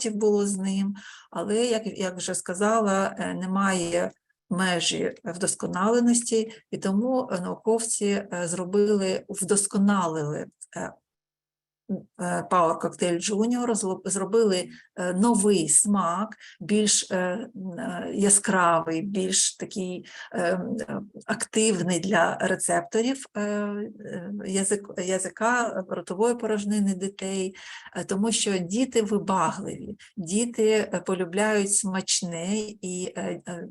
препаратів було з ним, але, як, як вже сказала, е, немає межі вдосконаленості, і тому е, науковці е, зробили, вдосконалили Power Cocktail Junior, зробили е, новий смак, більш е, е, яскравий, більш такий е, е, активний для рецепторів е, е, язик, язика, ротової порожнини дітей, е, тому що діти вибагливі, діти е, полюбляють смачне і е, е,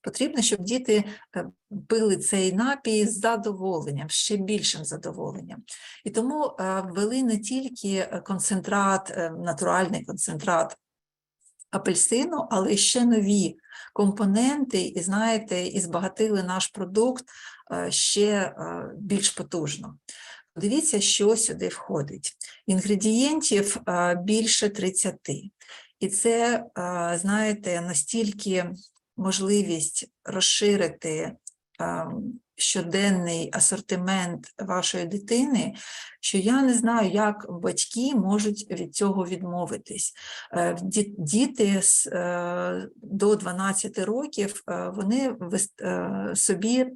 потрібно, щоб діти е, пили цей напій з задоволенням, ще більшим задоволенням. І тому е, ввели не тільки е, концентрат, натуральний концентрат апельсину, але ще нові компоненти, і знаєте, і збагатили наш продукт ще більш потужно. Дивіться, що сюди входить. Інгредієнтів більше 30. І це, знаєте, настільки можливість розширити ем, щоденний асортимент вашої дитини, що я не знаю, як батьки можуть від цього відмовитись. Е, Діти е, до 12 років е, вони собі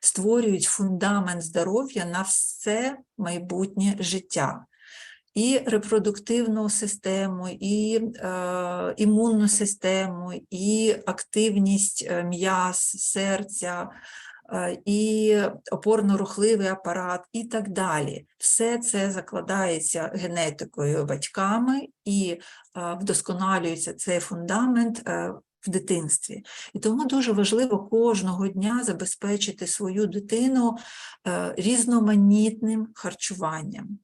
створюють фундамент здоров'я на все майбутнє життя. І репродуктивну систему, і е, імунну систему, і активність е, м'яз, серця, е, і опорно-рухливий апарат, і так далі. Все це закладається генетикою батьками і е, вдосконалюється цей фундамент е, в дитинстві. І тому дуже важливо кожного дня забезпечити свою дитину е, різноманітним харчуванням.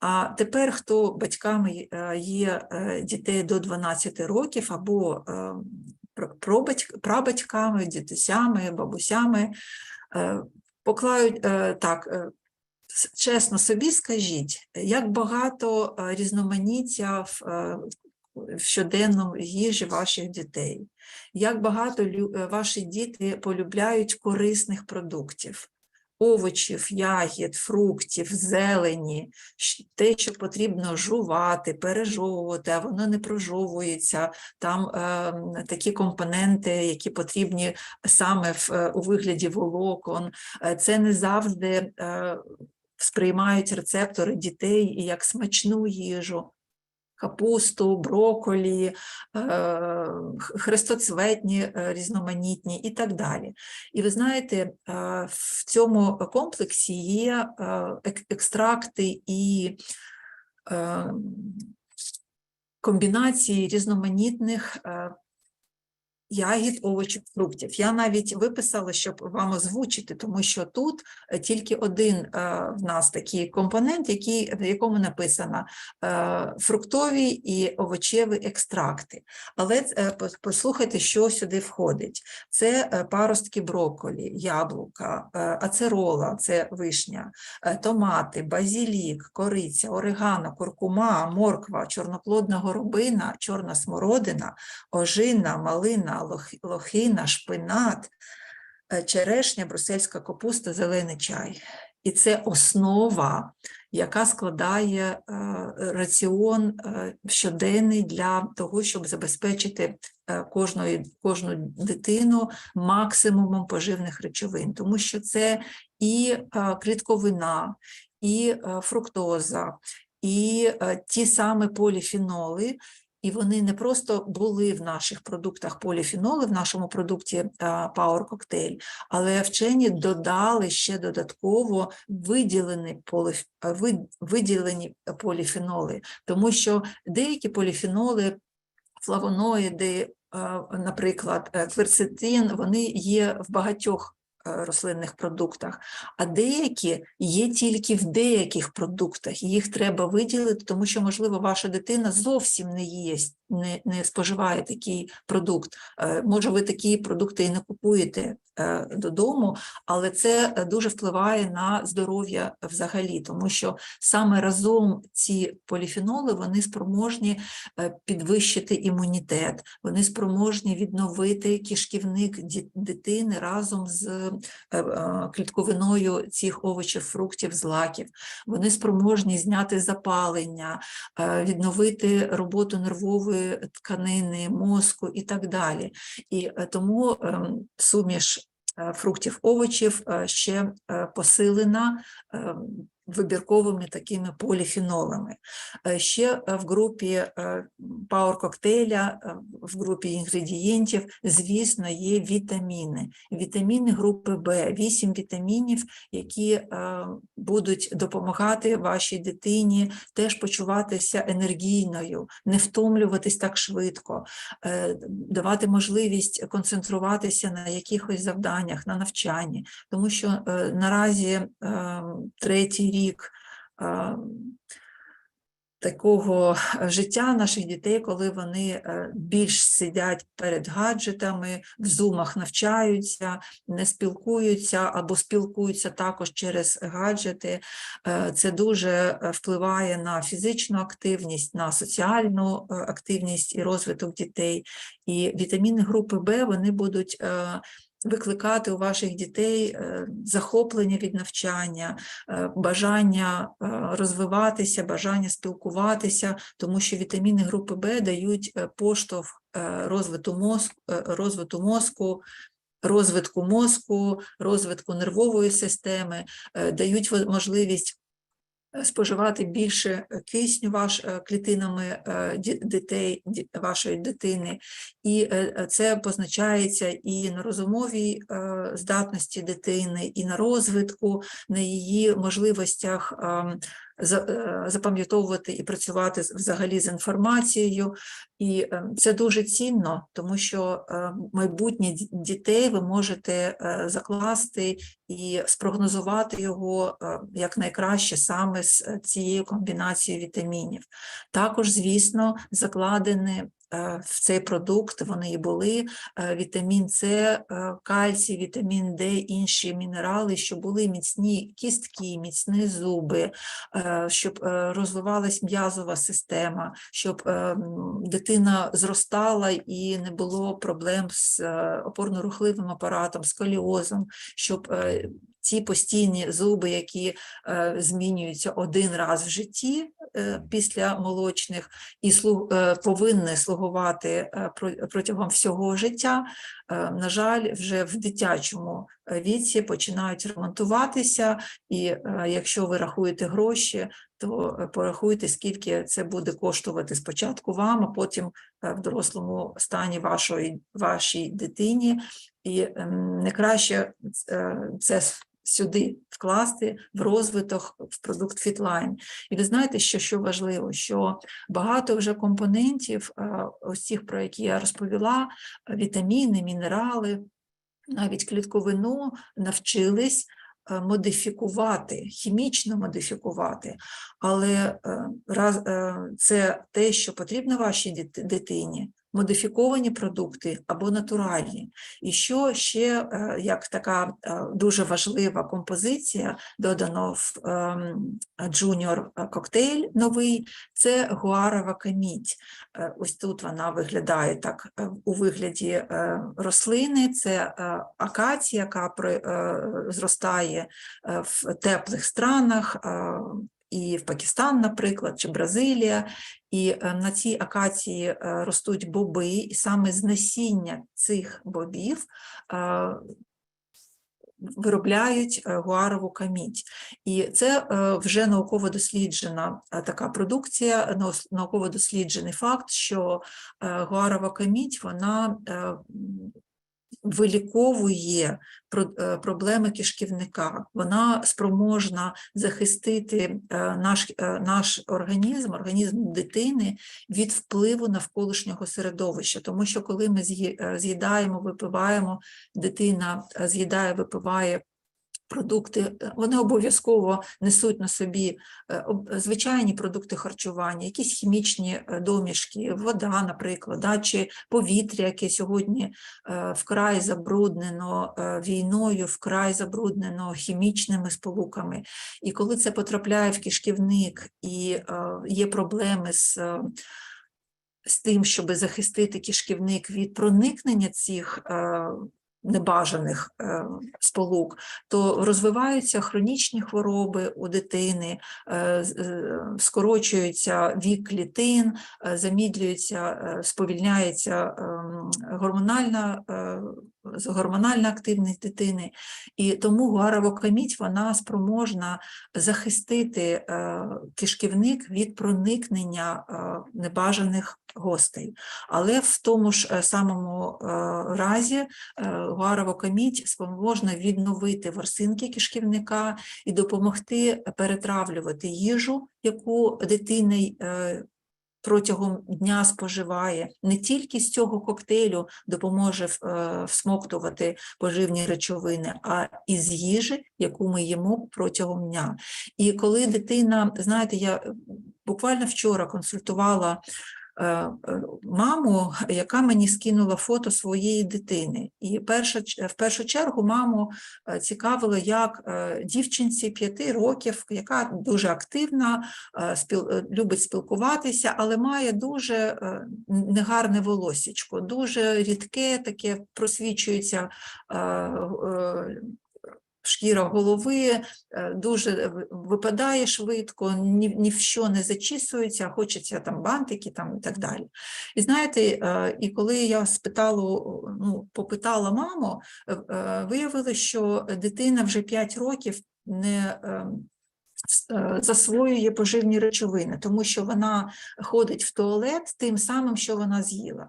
А тепер, хто батьками е, є е, дітей до 12 років або е, прабатьками, дідусями, бабусями, поклають так. Чесно собі скажіть, як багато різноманіття в, в щоденному їжі ваших дітей, як багато ваші діти полюбляють корисних продуктів, овочів, ягід, фруктів, зелені, те, що потрібно жувати, пережовувати, а воно не прожовується. Там е, такі компоненти, які потрібні саме в, е, у вигляді волокон. Е, Це не завжди е, сприймають рецептори дітей як смачну їжу. Капусту, броколі, е, хрестоцветні е, різноманітні і так далі. І ви знаєте, е, в цьому комплексі є екстракти і комбінації різноманітних ягід, овочів, фруктів. Я навіть виписала, щоб вам озвучити, тому що тут е, тільки один е, в нас такий компонент, який, в якому написано е, фруктові і овочеві екстракти. Але послухайте, що сюди входить. Це паростки брокколі, яблука, ацерола, це вишня, томати, базілік, кориця, орегано, куркума, морква, чорноплодна горобина, чорна смородина, ожина, малина, лох- лохина, шпинат, е, черешня, брусельська капуста, зелений чай. І це основа, яка складає е, раціон е, щоденний для того, щоб забезпечити кожної, кожну дитину максимумом поживних речовин, тому що це і клітковина, і фруктоза, і ті самі поліфеноли, і вони не просто були в наших продуктах поліфеноли, в нашому продукті е, Power Cocktail, але вчені додали ще додатково виділені, поліф... виділені поліфеноли, тому що деякі поліфеноли, флавоноїди, е, наприклад, е, кверцетин, вони є в багатьох рослинних продуктах, а деякі є тільки в деяких продуктах. Їх треба виділити, тому що, можливо, ваша дитина зовсім не їсть не, не споживає такий продукт. Е, Може, ви такі продукти і не купуєте е, додому, але це е, дуже впливає на здоров'я взагалі, тому що саме разом ці поліфеноли вони спроможні е, підвищити імунітет, вони спроможні відновити кишківник дитини разом з е, е, клітковиною цих овочів, фруктів, злаків. Вони спроможні зняти запалення, е, відновити роботу нервової тканини, мозку і так далі. І е, тому ем, суміш е, фруктів, овочів е, ще е, посилена ем, вибірковими такими поліфенолами. Е, Ще е, в групі е, Power коктейля, е, в групі інгредієнтів, звісно, є вітаміни. Вітаміни групи В, 8 вітамінів, які е, будуть допомагати вашій дитині теж почуватися енергійною, не втомлюватись так швидко, е, давати можливість концентруватися на якихось завданнях, на навчанні, тому що е, наразі е, третій рік е, такого життя наших дітей, коли вони е, більш сидять перед гаджетами, в зумах навчаються, не спілкуються або спілкуються також через гаджети. Е, Це дуже е, впливає на фізичну активність, на соціальну активність і розвиток дітей. І вітаміни групи Б вони будуть викликати у ваших дітей е, захоплення від навчання, е, бажання е, розвиватися, бажання спілкуватися, тому що вітаміни групи Б дають поштовх розвитку мозку, розвитку мозку, розвитку мозку, розвитку нервової системи, дають можливість споживати більше е, кисню ваш е, клітинами е, дітей, вашої дитини, і е, е, це позначається і на розумовій е, здатності дитини, і на розвитку, на її можливостях е, запам'ятовувати і працювати взагалі з інформацією. І е, це дуже цінно, тому що е, майбутнє дітей ви можете е, закласти і спрогнозувати його як якнайкраще саме з е, цією комбінацією вітамінів. Також, звісно, закладені е, в цей продукт вони і були е, вітамін С, е, кальцій, вітамін Д, інші мінерали, щоб були міцні кістки, міцні зуби, е, щоб е, розвивалась м'язова система, щоб е, дитина зростала і не було проблем з е, опорно-рухливим апаратом, сколіозом, щоб ті постійні зуби, які е, змінюються один раз в житті е, після молочних, і слу- е, повинні слугувати е, протягом всього життя, е, на жаль, вже в дитячому віці починають ремонтуватися, і е, якщо ви рахуєте гроші, то е, порахуйте, скільки це буде коштувати спочатку вам, а потім е, в дорослому стані вашої, вашій дитині. І ем, не краще це сюди вкласти в розвиток в продукт Fitline. І ви знаєте, що, що важливо, що багато вже компонентів, ось цих, про які я розповіла, вітаміни, мінерали, навіть клітковину навчились е, модифікувати, хімічно модифікувати, але е, е, це те, що потрібно вашій дитині, модифіковані продукти або натуральні. І що ще е, як така е, дуже важлива композиція додано в ем, Junior е, коктейль новий, це гуарова камідь. Е, Ось тут вона виглядає так у вигляді рослини. Це акація, яка зростає в теплих странах. І в Пакистан, наприклад, чи Бразилія, і е, на цій акації е, ростуть боби, і саме з насіння цих бобів е, виробляють гуарову камідь. І це вже науково досліджена така продукція, науково досліджений факт, що гуарова камідь вона виліковує е, проблеми кишківника. Вона спроможна захистити е, наш, е, наш організм, організм дитини від впливу навколишнього середовища. Тому що коли ми з'їдаємо, випиваємо, дитина з'їдає, випиває Продукти е, вони обов'язково несуть на собі е, звичайні продукти харчування, якісь хімічні е, домішки, вода, наприклад, да, чи повітря, яке сьогодні вкрай забруднено війною, вкрай забруднено хімічними сполуками. І коли це потрапляє в кишківник і є проблеми з. З тим, щоб захистити кишківник від проникнення цих небажаних е, сполук, то розвиваються хронічні хвороби у дитини, е, е, скорочується вік клітин, замідлюється, сповільняється ем, гормональна, гормональна активність дитини. І тому гуаровокамідь, вона спроможна захистити е, кишківник від проникнення е, небажаних гостей. Але в тому ж е, самому разі гуаровокамідь спроможна відновити ворсинки кишківника і допомогти перетравлювати їжу, яку дитина е, протягом дня споживає. Не тільки з цього коктейлю допоможе е, всмоктувати поживні речовини, а і з їжі, яку ми їмо протягом дня. І коли дитина, знаєте, я буквально вчора консультувала маму, яка мені скинула фото своєї дитини. І в першу чергу маму е, цікавило, як е, дівчинці 5 років, яка дуже активна, е, е, любить спілкуватися, але має дуже е, негарне волосічко, дуже рідке, таке просвічується е, е, шкіра голови, е, дуже випадає швидко, ні, ні в що не зачісується, хочеться там бантики там і так далі. І знаєте, е, і коли я спитала, ну, попитала маму, е, виявилося, що дитина вже 5 років не засвоює поживні речовини, тому що вона ходить в туалет тим самим, що вона з'їла.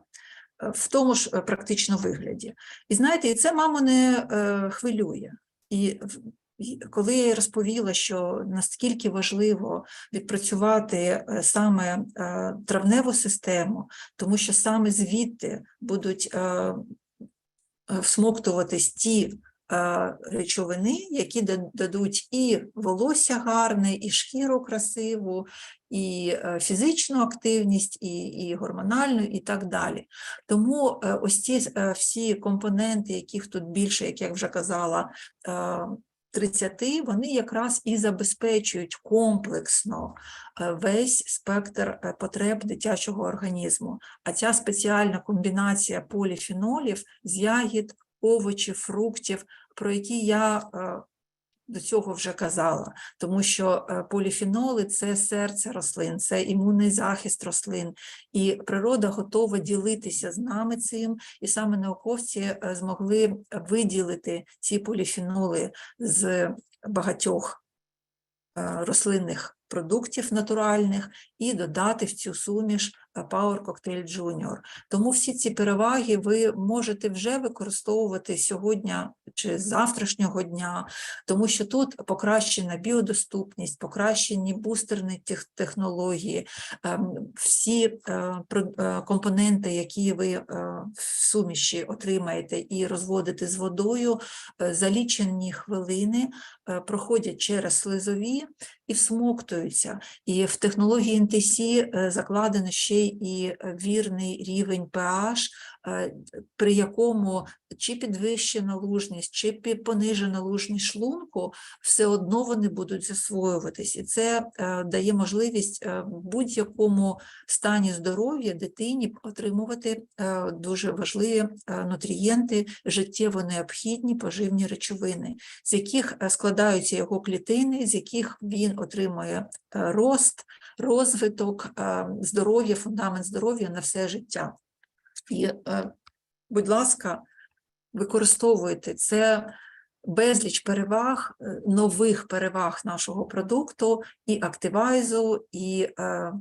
В тому ж практично вигляді. І знаєте, це маму не е, хвилює. І коли я розповіла, що наскільки важливо відпрацювати е, саме е, травневу систему, тому що саме звідти будуть е, всмоктуватись ті речовини, які дадуть і волосся гарне, і шкіру красиву, і е, фізичну активність, і, і гормональну, і так далі. Тому е, ось ці е, всі компоненти, яких тут більше, як я вже казала, е, 30, вони якраз і забезпечують комплексно е, весь спектр е, потреб дитячого організму. А ця спеціальна комбінація поліфенолів з ягід, овочів, фруктів, про які я е, до цього вже казала, тому що е, поліфеноли це серце рослин, це імунний захист рослин, і природа готова ділитися з нами цим, і саме науковці е, змогли виділити ці поліфеноли з багатьох рослинних продуктів натуральних і додати в цю суміш Power Cocktail Junior. Тому всі ці переваги ви можете вже використовувати сьогодні чи з завтрашнього дня, тому що тут покращена біодоступність, покращені бустерні технології, ем, всі е, е, компоненти, які ви е, в суміші отримаєте і розводите з водою, за лічені хвилини проходять через слизові і всмоктуються. І в технології е, закладено ще і е, вірний рівень pH, е, при якому чи підвищена лужність, чи понижена лужність шлунку, все одно вони будуть засвоюватись. І це е, дає можливість в будь-якому стані здоров'я дитині отримувати дуже важливі нутрієнти, життєво необхідні поживні речовини, з яких складаються його клітини, з яких він отримує рост, розвиток, е, здоров'я, фундамент здоров'я на все життя. І, е, будь ласка, використовуйте це безліч переваг, е, нових переваг нашого продукту, і Активайзу, і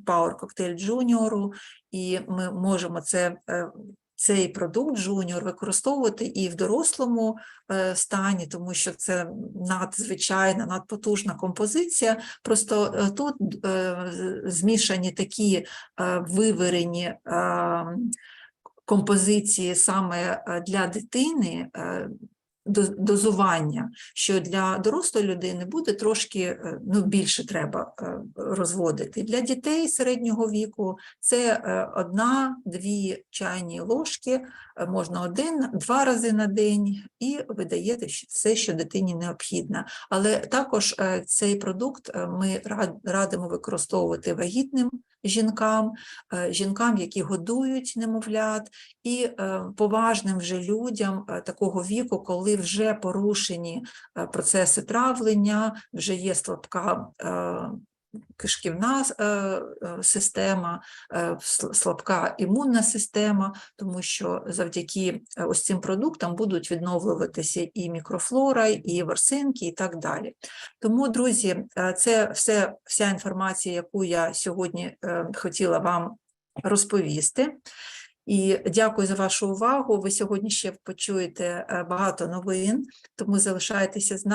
Power Cocktail Junior, і ми можемо це. Цей продукт Junior використовувати і в дорослому е, стані, тому що це надзвичайна, надпотужна композиція. Просто е, тут е, змішані такі виверені композиції саме для дитини, дозування, що для дорослої людини буде трошки е, ну, більше треба е, розводити. Для дітей середнього віку це е, одна-дві чайні ложки, можна один, два рази на день, і ви даєте щ- все, що дитині необхідно. Але також цей продукт ми радимо використовувати вагітним жінкам, жінкам, які годують немовлят, і поважним вже людям такого віку, коли вже порушені е, процеси травлення, вже є слабка е, кишківна е, система, слабка імунна система, тому що завдяки ось цим продуктам будуть відновлюватися і мікрофлора, і ворсинки, і так далі. Тому, друзі, це все, вся інформація, яку я сьогодні хотіла вам розповісти. І дякую за вашу увагу. Ви сьогодні ще почуєте е, багато новин, тому залишайтеся з нами.